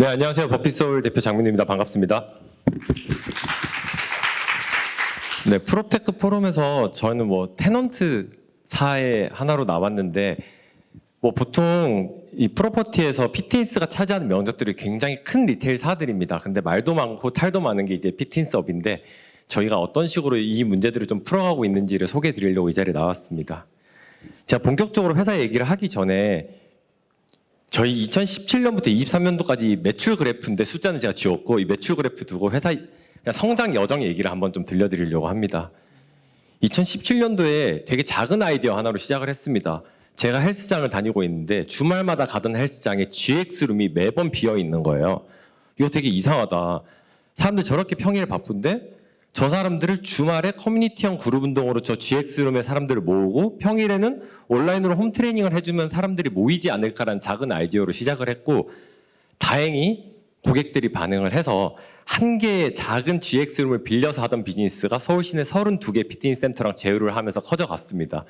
네, 안녕하세요. 버핏서울 대표 장민우입니다. 반갑습니다. 네, 프로테크 포럼에서 저는 뭐 테넌트 사의 하나로 나왔는데 뭐 보통 이 프로퍼티에서 피트니스가 차지하는 면적들이 굉장히 큰 리테일 사들입니다. 근데 말도 많고 탈도 많은 게 이제 피트니스업인데 저희가 어떤 식으로 이 문제들을 좀 풀어가고 있는지를 소개해 드리려고 이 자리에 나왔습니다. 제가 본격적으로 회사 얘기를 하기 전에 저희 2017년부터 23년도까지 매출 그래프인데 숫자는 제가 지웠고 이 매출 그래프 두고 회사 성장 여정 얘기를 한번 좀 들려드리려고 합니다. 2017년도에 되게 작은 아이디어 하나로 시작을 했습니다. 제가 헬스장을 다니고 있는데 주말마다 가던 헬스장에 GX룸이 매번 비어 있는 거예요. 이거 되게 이상하다. 사람들 저렇게 평일에 바쁜데 저 사람들을 주말에 커뮤니티형 그룹 운동으로 저 GX룸의 사람들을 모으고 평일에는 온라인으로 홈 트레이닝을 해주면 사람들이 모이지 않을까라는 작은 아이디어로 시작을 했고 다행히 고객들이 반응을 해서 한 개의 작은 GX룸을 빌려서 하던 비즈니스가 서울 시내 32개 피트니스 센터랑 제휴를 하면서 커져갔습니다.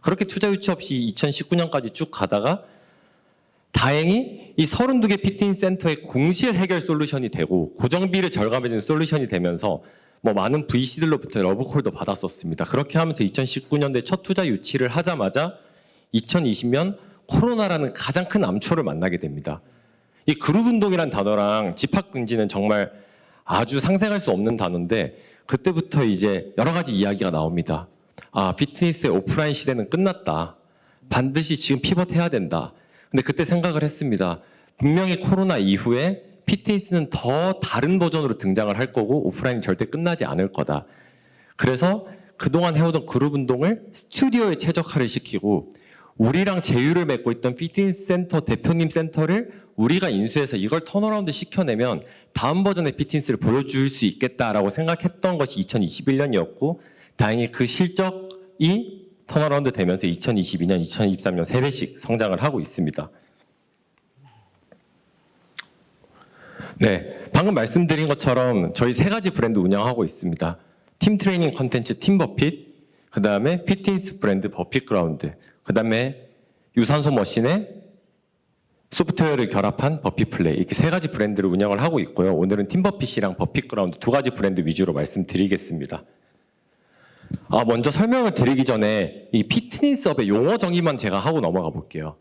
그렇게 투자 유치 없이 2019년까지 쭉 가다가 다행히 이 32개 피트니스 센터의 공실 해결 솔루션이 되고 고정비를 절감해주는 솔루션이 되면서 뭐 많은 VC들로부터 러브콜도 받았었습니다. 그렇게 하면서 2019년도에 첫 투자 유치를 하자마자 2020년 코로나라는 가장 큰 암초를 만나게 됩니다. 이 그룹 운동이란 단어랑 집합 금지는 정말 아주 상생할 수 없는 단어인데 그때부터 이제 여러 가지 이야기가 나옵니다. 아, 피트니스의 오프라인 시대는 끝났다. 반드시 지금 피벗해야 된다. 근데 그때 생각을 했습니다. 분명히 코로나 이후에 피트니스는 더 다른 버전으로 등장을 할 거고 오프라인이 절대 끝나지 않을 거다. 그래서 그동안 해오던 그룹 운동을 스튜디오에 최적화를 시키고 우리랑 제휴를 맺고 있던 피트니스 센터 대표님 센터를 우리가 인수해서 이걸 턴어라운드 시켜내면 다음 버전의 피트니스를 보여줄 수 있겠다라고 생각했던 것이 2021년이었고 다행히 그 실적이 턴어라운드 되면서 2022년, 2023년 3배씩 성장을 하고 있습니다. 네, 방금 말씀드린 것처럼 저희 세 가지 브랜드 운영하고 있습니다. 팀 트레이닝 컨텐츠 팀버핏, 그 다음에 피트니스 브랜드 버핏 그라운드, 그 다음에 유산소 머신에 소프트웨어를 결합한 버핏 플레이 이렇게 세 가지 브랜드를 운영을 하고 있고요. 오늘은 팀버핏이랑 버핏 그라운드 두 가지 브랜드 위주로 말씀드리겠습니다. 아, 먼저 설명을 드리기 전에 이 피트니스업의 용어 정의만 제가 하고 넘어가 볼게요.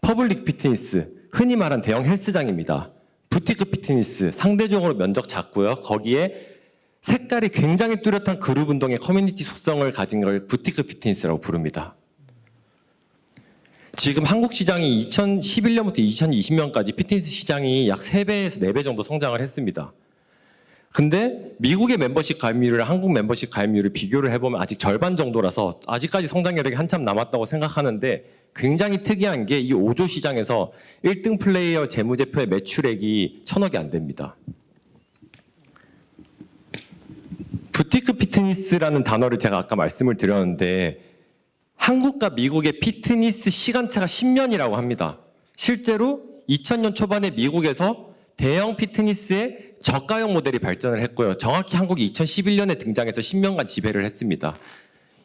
퍼블릭 피트니스, 흔히 말한 대형 헬스장입니다. 부티크 피트니스, 상대적으로 면적 작고요. 거기에 색깔이 굉장히 뚜렷한 그룹 운동의 커뮤니티 속성을 가진 걸 부티크 피트니스라고 부릅니다. 지금 한국 시장이 2011년부터 2020년까지 피트니스 시장이 약 3배에서 4배 정도 성장을 했습니다. 근데 미국의 멤버십 가입률이랑 한국 멤버십 가입률을 비교를 해보면 아직 절반 정도라서 아직까지 성장 여력이 한참 남았다고 생각하는데 굉장히 특이한 게 이 5조 시장에서 1등 플레이어 재무제표의 매출액이 천억이 안 됩니다. 부티크 피트니스라는 단어를 제가 아까 말씀을 드렸는데 한국과 미국의 피트니스 시간차가 10년이라고 합니다. 실제로 2000년 초반에 미국에서 대형 피트니스의 저가형 모델이 발전을 했고요. 정확히 한국이 2011년에 등장해서 10년간 지배를 했습니다.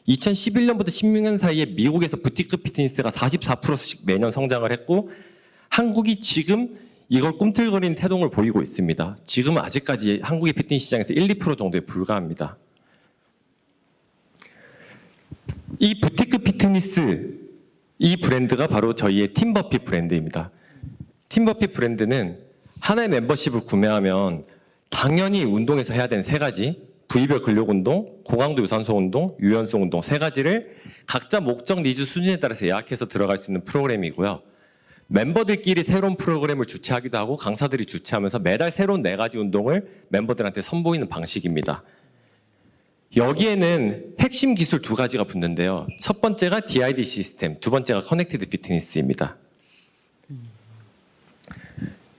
2011년부터 16년 사이에 미국에서 부티크 피트니스가 44%씩 매년 성장을 했고 한국이 지금 이걸 꿈틀거리는 태동을 보이고 있습니다. 지금 아직까지 한국의 피트니스 시장에서 1, 2% 정도에 불과합니다. 이 부티크 피트니스 이 브랜드가 바로 저희의 팀버핏 브랜드입니다. 팀버핏 브랜드는 하나의 멤버십을 구매하면 당연히 운동에서 해야 되는 세 가지 부위별 근력 운동, 고강도 유산소 운동, 유연성 운동 세 가지를 각자 목적 니즈 수준에 따라서 예약해서 들어갈 수 있는 프로그램이고요. 멤버들끼리 새로운 프로그램을 주최하기도 하고 강사들이 주최하면서 매달 새로운 네 가지 운동을 멤버들한테 선보이는 방식입니다. 여기에는 핵심 기술 두 가지가 붙는데요. 첫 번째가 DID 시스템, 두 번째가 커넥티드 피트니스입니다.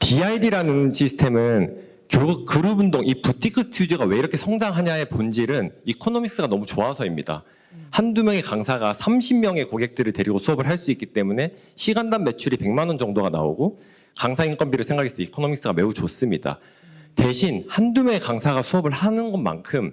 DID라는 시스템은 결국 그룹 운동, 이 부티크 스튜디오가 왜 이렇게 성장하냐의 본질은 이코노믹스가 너무 좋아서입니다. 한두 명의 강사가 30명의 고객들을 데리고 수업을 할 수 있기 때문에 시간당 매출이 100만 원 정도가 나오고 강사 인건비를 생각했을 때 이코노믹스가 매우 좋습니다. 대신 한두 명의 강사가 수업을 하는 것만큼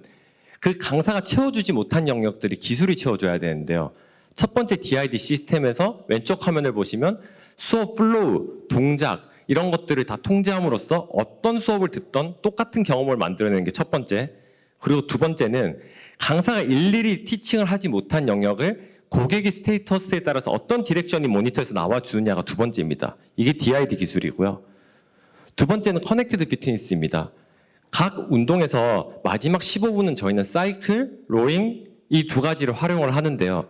그 강사가 채워주지 못한 영역들이 기술이 채워줘야 되는데요. 첫 번째 DID 시스템에서 왼쪽 화면을 보시면 수업 플로우, 동작, 이런 것들을 다 통제함으로써 어떤 수업을 듣던 똑같은 경험을 만들어내는 게 첫 번째. 그리고 두 번째는 강사가 일일이 티칭을 하지 못한 영역을 고객의 스테이터스에 따라서 어떤 디렉션이 모니터에서 나와주느냐가 두 번째입니다. 이게 DID 기술이고요. 두 번째는 커넥티드 피트니스입니다. 각 운동에서 마지막 15분은 저희는 사이클, 로잉 이 두 가지를 활용을 하는데요.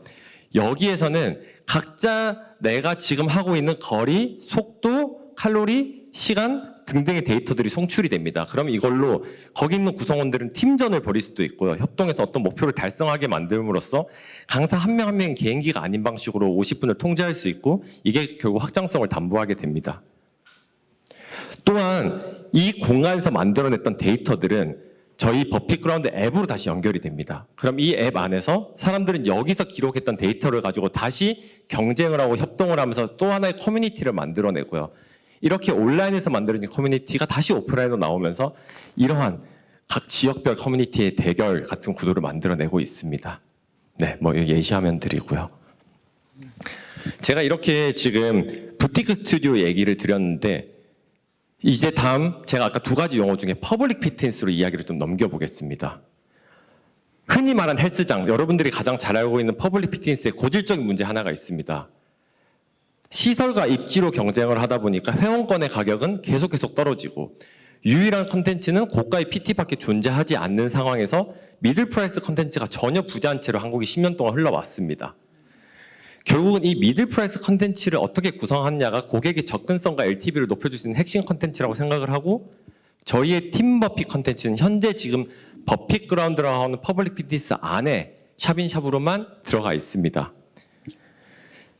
여기에서는 각자 내가 지금 하고 있는 거리, 속도, 칼로리, 시간 등등의 데이터들이 송출이 됩니다. 그럼 이걸로 거기 있는 구성원들은 팀전을 벌일 수도 있고요. 협동해서 어떤 목표를 달성하게 만들므로써 강사 한 명 한명 개인기가 아닌 방식으로 50분을 통제할 수 있고 이게 결국 확장성을 담보하게 됩니다. 또한 이 공간에서 만들어냈던 데이터들은 저희 버핏그라운드 앱으로 다시 연결이 됩니다. 그럼 이 앱 안에서 사람들은 여기서 기록했던 데이터를 가지고 다시 경쟁을 하고 협동을 하면서 또 하나의 커뮤니티를 만들어내고요. 이렇게 온라인에서 만들어진 커뮤니티가 다시 오프라인으로 나오면서 이러한 각 지역별 커뮤니티의 대결 같은 구도를 만들어내고 있습니다. 네, 뭐 예시하면 드리고요. 제가 이렇게 지금 부티크 스튜디오 얘기를 드렸는데 이제 다음 제가 아까 두 가지 용어 중에 퍼블릭 피트니스로 이야기를 좀 넘겨보겠습니다. 흔히 말한 헬스장, 여러분들이 가장 잘 알고 있는 퍼블릭 피트니스의 고질적인 문제 하나가 있습니다. 시설과 입지로 경쟁을 하다 보니까 회원권의 가격은 계속 계속 떨어지고 유일한 컨텐츠는 고가의 PT밖에 존재하지 않는 상황에서 미들 프라이스 컨텐츠가 전혀 부재한 채로 한국이 10년 동안 흘러왔습니다. 결국은 이 미들 프라이스 컨텐츠를 어떻게 구성하느냐가 고객의 접근성과 LTV를 높여줄 수 있는 핵심 컨텐츠라고 생각을 하고 저희의 팀 버핏 컨텐츠는 현재 지금 버핏 그라운드라고 하는 퍼블릭 피트니스 안에 샵인샵으로만 들어가 있습니다.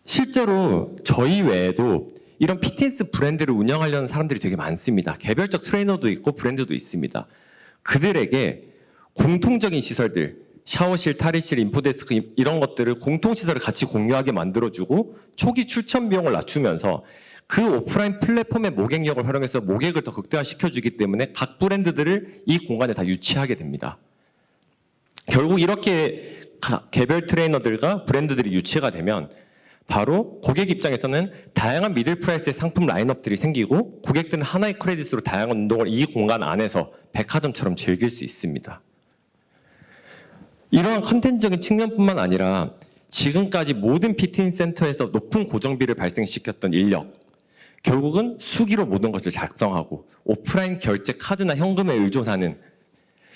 실제로 저희 외에도 이런 피트니스 브랜드를 운영하려는 사람들이 되게 많습니다. 개별적 트레이너도 있고 브랜드도 있습니다. 그들에게 공통적인 시설들, 샤워실, 탈의실, 인포데스크 이- 이런 것들을 공통시설을 같이 공유하게 만들어주고 초기 출천 비용을 낮추면서 그 오프라인 플랫폼의 모객력을 활용해서 모객을 더 극대화시켜주기 때문에 각 브랜드들을 이 공간에 다 유치하게 됩니다. 결국 이렇게 가- 개별 트레이너들과 브랜드들이 유치가 되면 바로 고객 입장에서는 다양한 미들 프라이스의 상품 라인업들이 생기고 고객들은 하나의 크레딧으로 다양한 운동을 이 공간 안에서 백화점처럼 즐길 수 있습니다. 이러한 컨텐츠적인 측면뿐만 아니라 지금까지 모든 피트니스 센터에서 높은 고정비를 발생시켰던 인력, 결국은 수기로 모든 것을 작성하고 오프라인 결제 카드나 현금에 의존하는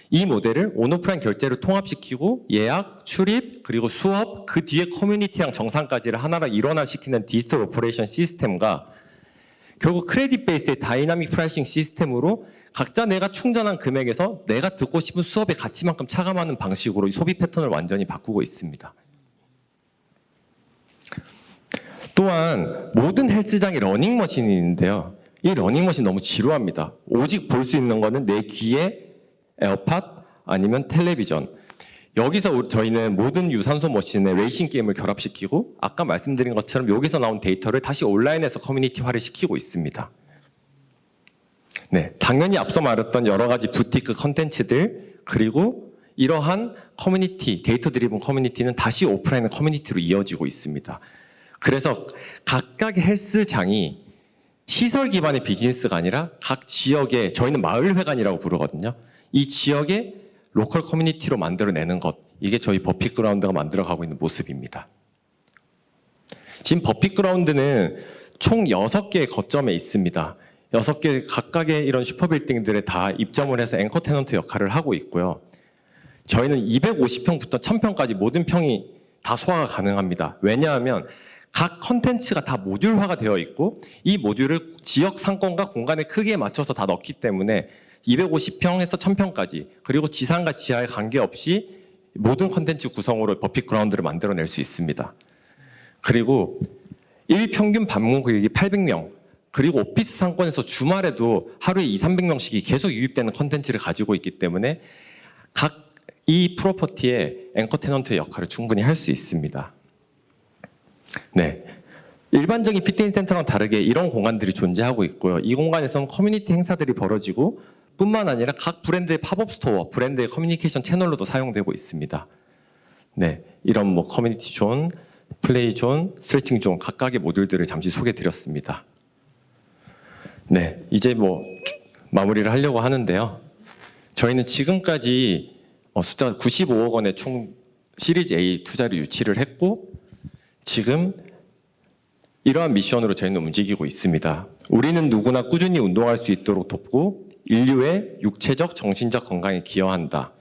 이 모델을 온오프라인 결제를 통합시키고 예약, 출입, 그리고 수업, 그 뒤에 커뮤니티랑 정상까지를 하나로 일원화시키는 디지털 오퍼레이션 시스템과 결국 크레딧 베이스의 다이나믹 프라이싱 시스템으로 각자 내가 충전한 금액에서 내가 듣고 싶은 수업의 가치만큼 차감하는 방식으로 이 소비 패턴을 완전히 바꾸고 있습니다. 또한 모든 헬스장이 러닝머신이 있는데요. 이 러닝머신 너무 지루합니다. 오직 볼 수 있는 거는 내 귀에 에어팟 아니면 텔레비전. 여기서 저희는 모든 유산소 머신에 레이싱 게임을 결합시키고 아까 말씀드린 것처럼 여기서 나온 데이터를 다시 온라인에서 커뮤니티화를 시키고 있습니다. 네, 당연히 앞서 말했던 여러 가지 부티크 컨텐츠들 그리고 이러한 커뮤니티, 데이터 드리븐 커뮤니티는 다시 오프라인 커뮤니티로 이어지고 있습니다. 그래서 각각의 헬스장이 시설 기반의 비즈니스가 아니라 각 지역의 저희는 마을 회관이라고 부르거든요. 이 지역의 로컬 커뮤니티로 만들어내는 것 이게 저희 버핏 그라운드가 만들어가고 있는 모습입니다. 지금 버핏 그라운드는 총 6개의 거점에 있습니다. 6개 각각의 이런 슈퍼빌딩들에 다 입점을 해서 앵커 테넌트 역할을 하고 있고요. 저희는 250평부터 1000평까지 모든 평이 다 소화가 가능합니다. 왜냐하면 각 컨텐츠가 다 모듈화가 되어 있고 이 모듈을 지역 상권과 공간의 크기에 맞춰서 다 넣기 때문에 250평에서 1000평까지 그리고 지상과 지하에 관계없이 모든 컨텐츠 구성으로 버핏 그라운드를 만들어낼 수 있습니다. 그리고 일 평균 방문 고객이 800명 그리고 오피스 상권에서 주말에도 하루에 2, 300명씩이 계속 유입되는 컨텐츠를 가지고 있기 때문에 각 이 프로퍼티의 앵커 테넌트의 역할을 충분히 할 수 있습니다. 네. 일반적인 피트니스 센터랑 다르게 이런 공간들이 존재하고 있고요. 이 공간에서는 커뮤니티 행사들이 벌어지고 뿐만 아니라 각 브랜드의 팝업 스토어, 브랜드의 커뮤니케이션 채널로도 사용되고 있습니다. 네. 이런 뭐 커뮤니티 존, 플레이 존, 스트레칭 존 각각의 모듈들을 잠시 소개해 드렸습니다. 네, 이제 뭐 마무리를 하려고 하는데요. 저희는 지금까지 어, 숫자가 95억 원의 총 시리즈 A 투자를 유치를 했고 지금 이러한 미션으로 저희는 움직이고 있습니다. 우리는 누구나 꾸준히 운동할 수 있도록 돕고 인류의 육체적, 정신적 건강에 기여한다.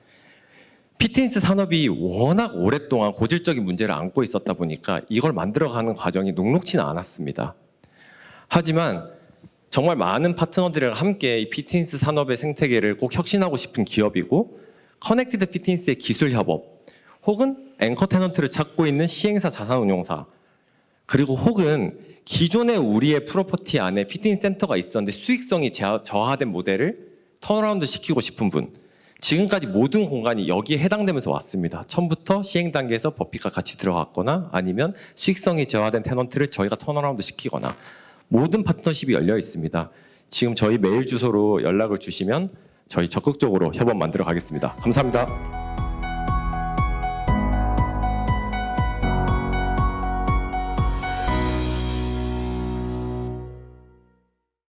피트니스 산업이 워낙 오랫동안 고질적인 문제를 안고 있었다 보니까 이걸 만들어가는 과정이 녹록치는 않았습니다. 하지만 정말 많은 파트너들이랑 함께 이 피트니스 산업의 생태계를 꼭 혁신하고 싶은 기업이고 커넥티드 피트니스의 기술 협업 혹은 앵커 테넌트를 찾고 있는 시행사 자산운용사 그리고 혹은 기존의 우리의 프로퍼티 안에 피트니스 센터가 있었는데 수익성이 저- 저하된 모델을 턴어라운드 시키고 싶은 분 지금까지 모든 공간이 여기에 해당되면서 왔습니다. 처음부터 시행 단계에서 버피가 같이 들어갔거나 아니면 수익성이 저하된 테넌트를 저희가 턴어라운드 시키거나 모든 파트너십이 열려 있습니다. 지금 저희 메일 주소로 연락을 주시면 저희 적극적으로 협업 만들어 가겠습니다. 감사합니다.